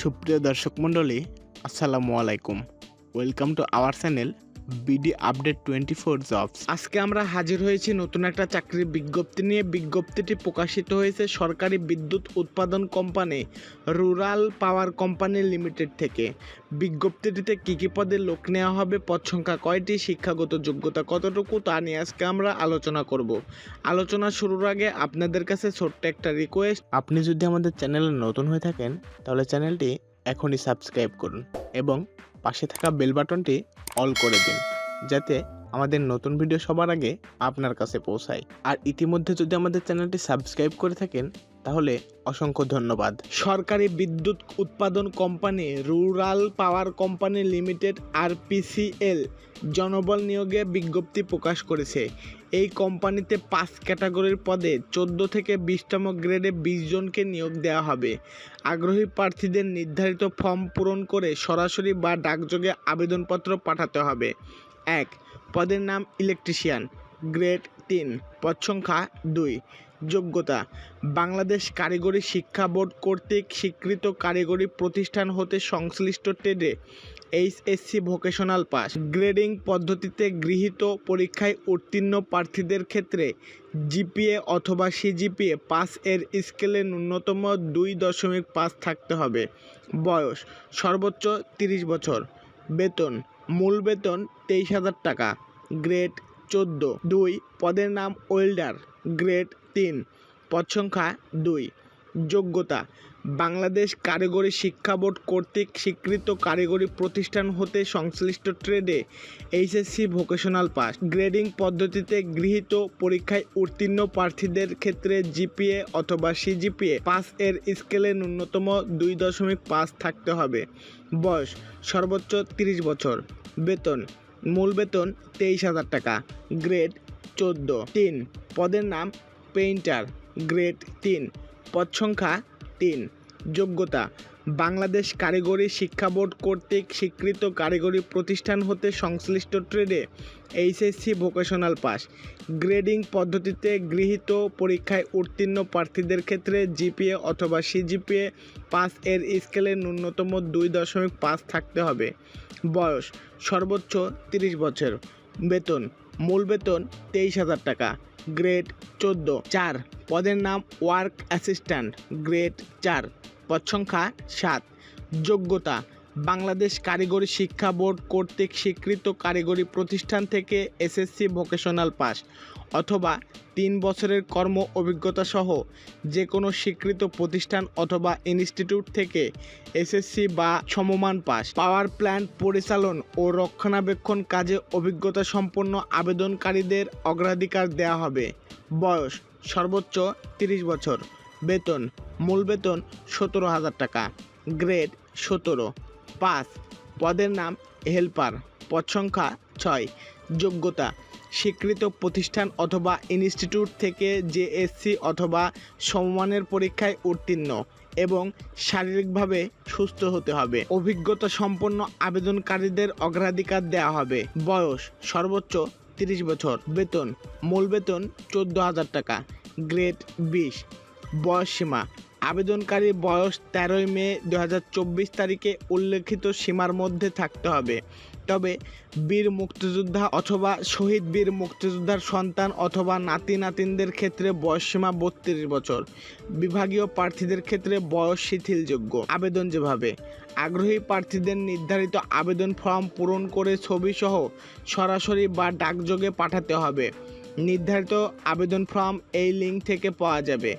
সুপ্রিয় দর্শক মন্ডলী আসসালামু আলাইকুম। Welcome to our channel BD update twenty four jobs আজকে আমরা হাজির হয়েছি নতুন একটা চাকরির বিজ্ঞপ্তি নিয়ে। বিজ্ঞপ্তিটি প্রকাশিত হয়েছে সরকারি বিদ্যুৎ উৎপাদন company rural power company limited থেকে। বিজ্ঞপ্তিটিতে কী কী পদে লোক নেওয়া হবে, পদ সংখ্যা কয়টি, শিক্ষাগত যোগ্যতা কতটুকু, তা নিয়ে আজকে আমরা আলোচনা করব। আলোচনা শুরুর আগে আপনাদের কাছে ছোট্ট একটা রিকোয়েস্ট আপনি যদি আমাদের চ্যানেলে নতুন হয়ে থাকেন, তাহলে চ্যানেলটি এখনই সাবস্ক্রাইব করুন এবং পাশে থাকা বেল বাটনটি অল করে দিন, যাতে আমাদের নতুন ভিডিও সবার আগে আপনার কাছে পৌঁছায়। আর ইতিমধ্যে যদি আমাদের চ্যানেলটি সাবস্ক্রাইব করে থাকেন, তাহলে অসংখ্য ধন্যবাদ। সরকারি বিদ্যুৎ উৎপাদন company rural power company limited RPCL জনবল নিয়োগে বিজ্ঞপ্তি প্রকাশ করেছে। এই কোম্পানিতে পাঁচ ক্যাটাগরির পদে চোদ্দ থেকে বিশতম গ্রেডে বিশ জনকে নিয়োগ দেওয়া হবে। আগ্রহী প্রার্থীদের নির্ধারিত ফর্ম পূরণ করে সরাসরি বা ডাকযোগে আবেদনপত্র পাঠাতে হবে। এক, পদের নাম ইলেকট্রিশিয়ান। গ্রেড তিন, পদ সংখ্যা দুই, যোগ্যতা। বাংলাদেশ কারিগরি শিক্ষা বোর্ড কর্তৃক স্বীকৃত কারিগরি প্রতিষ্ঠান হতে সংশ্লিষ্ট ট্রেডে এইচএসসি ভোকেশনাল পাস। গ্রেডিং পদ্ধতিতে গৃহীত পরীক্ষায় উত্তীর্ণ প্রার্থীদের ক্ষেত্রে জিপিএ অথবা সিজিপিএ পাস এর স্কেলে ন্যূনতম দুই দশমিক পাঁচ থাকতে হবে। বয়স, সর্বোচ্চ তিরিশ বছর। বেতন, মূল বেতন তেইশ হাজার টাকা। গ্রেড চোদ্দ। দুই, পদের নাম ওয়েল্ডার, গ্রেড তিন। পদ সংখ্যা দুই। যোগ্যতা, বাংলাদেশ কারিগরি শিক্ষা বোর্ড কর্তৃক স্বীকৃত কারিগরি প্রতিষ্ঠান হতে সংশ্লিষ্ট ট্রেডে এইচএসসি ভোকেশনাল পাস। গ্রেডিং পদ্ধতিতে গৃহীত পরীক্ষায় উত্তীর্ণ প্রার্থীদের ক্ষেত্রে জিপিএ অথবা সিজিপিএ পাস এর স্কেলে ন্যূনতম দুই দশমিক পাঁচ থাকতে হবে। বয়স, সর্বোচ্চ তিরিশ বছর। বেতন মূল বেতন তেইশ হাজার টাকা, গ্রেড চোদ্দ। তিন, পদের নাম পেইন্টার, গ্রেড তিন, পদ সংখ্যা তিন। যোগ্যতা বাংলাদেশ কারিগরি শিক্ষা বোর্ড কর্তৃক স্বীকৃত কারিগরি প্রতিষ্ঠান হতে সংশ্লিষ্ট ট্রেডে এইচএসসি ভোকেশনাল পাস। গ্রেডিং পদ্ধতিতে গৃহীত পরীক্ষায় উত্তীর্ণ প্রার্থীদের ক্ষেত্রে জিপিএ অথবা সিজিপিএ পাস এর স্কেলে ন্যূনতম দুই দশমিক পাঁচ থাকতে হবে। বয়স, সর্বোচ্চ তিরিশ বছর। বেতন, মূল বেতন তেইশ হাজার টাকা। গ্রেড চোদ্দ। চার পদের নাম ওয়ার্ক অ্যাসিস্ট্যান্ট গ্রেড চার পদ সংখ্যা সাত। যোগ্যতা বাংলাদেশ কারিগরি শিক্ষা বোর্ড কর্তৃক স্বীকৃত কারিগরি প্রতিষ্ঠান থেকে এসএসসি ভোকেশনাল পাস অথবা তিন বছরের কর্ম অভিজ্ঞতা সহ যে কোনো স্বীকৃত প্রতিষ্ঠান অথবা ইনস্টিটিউট থেকে এসএসসি বা সমমান পাস। পাওয়ার প্ল্যান্ট পরিচালন ও রক্ষণাবেক্ষণ কাজে অভিজ্ঞতা সম্পন্ন আবেদনকারীদের অগ্রাধিকার দেওয়া হবে। বয়স সর্বোচ্চ তিরিশ বছর। বেতন, মূল বেতন সতেরো হাজার টাকা। গ্রেড সতেরো। পাঁচ। পদের নাম হেল্পার। পদ সংখ্যা ছয়। যোগ্যতা, স্বীকৃত প্রতিষ্ঠান অথবা ইনস্টিটিউট থেকে জেএসসি অথবা সমমানের পরীক্ষায় উত্তীর্ণ এবং শারীরিকভাবে সুস্থ হতে হবে। অভিজ্ঞতা সম্পন্ন আবেদনকারীদের অগ্রাধিকার দেওয়া হবে। বয়স, সর্বোচ্চ তিরিশ বছর। বেতন, মূল বেতন চোদ্দ হাজার টাকা। গ্রেড বিশ। বয়স সীমা আবেদনকারী বয়স তেরোই মে দু হাজার চব্বিশ তারিখে উল্লেখিত সীমার মধ্যে থাকতে হবে। তবে বীর মুক্তিযোদ্ধা অথবা শহীদ বীর মুক্তিযোদ্ধার সন্তান অথবা নাতি নাতিনদের ক্ষেত্রে বয়সসীমা বত্রিশ বছর। বিভাগীয় প্রার্থীদের ক্ষেত্রে বয়স শিথিলযোগ্য। আবেদন যেভাবে, আগ্রহী প্রার্থীদের নির্ধারিত আবেদন ফর্ম পূরণ করে ছবিসহ সরাসরি বা ডাকযোগে পাঠাতে হবে। নির্ধারিত আবেদন ফর্ম এই লিঙ্ক থেকে পাওয়া যাবে।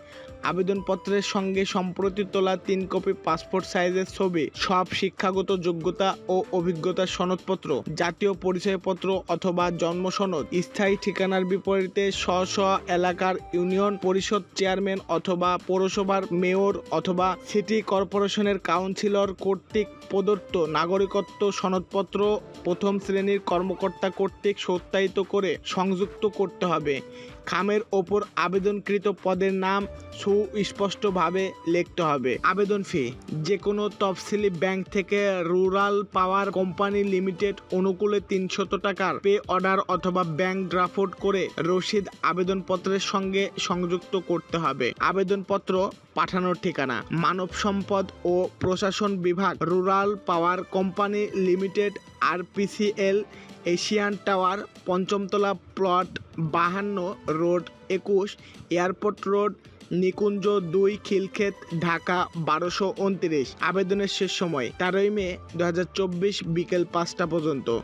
আবেদনপত্রের সঙ্গে সম্প্রতি তোলা তিন কপি পাসপোর্ট সাইজের ছবি, সব শিক্ষাগত যোগ্যতা ও অভিজ্ঞতার সনদপত্র, জাতীয় পরিচয়পত্র অথবা জন্ম সনদ, স্থায়ী ঠিকানার বিপরীতে স্ব স্ব এলাকার ইউনিয়ন পরিষদ চেয়ারম্যান অথবা পৌরসভার মেয়র অথবা সিটি কর্পোরেশনের কাউন্সিলর কর্তৃক প্রদত্ত নাগরিকত্ব সনদপত্র প্রথম শ্রেণির কর্মকর্তা কর্তৃক সত্যায়িত করে সংযুক্ত করতে হবে। খামের ওপর আবেদনকৃত পদের নাম সুস্পষ্টভাবে লিখতে হবে। আবেদন ফি যে কোনো তফসিলি ব্যাংক থেকে রুরাল পাওয়ার কোম্পানি লিমিটেড অনুকূলে তিনশত টাকার পে অর্ডার অথবা ব্যাংক ড্রাফট করে রসিদ আবেদনপত্রের সঙ্গে সংযুক্ত করতে হবে। আবেদনপত্র পাঠানোর ঠিকানা, মানব সম্পদ ও প্রশাসন বিভাগ rural power company limited RPCL Asian tower পঞ্চমতলা plot বাহান্ন রোড একুশ এয়ারপোর্ট রোড নিকুঞ্জ দুই খিলক্ষেত, ঢাকা বারোশো উনত্রিশ। আবেদনের শেষ সময়, তেরোই মে দু হাজার চব্বিশ বিকেল পাঁচটা পর্যন্ত।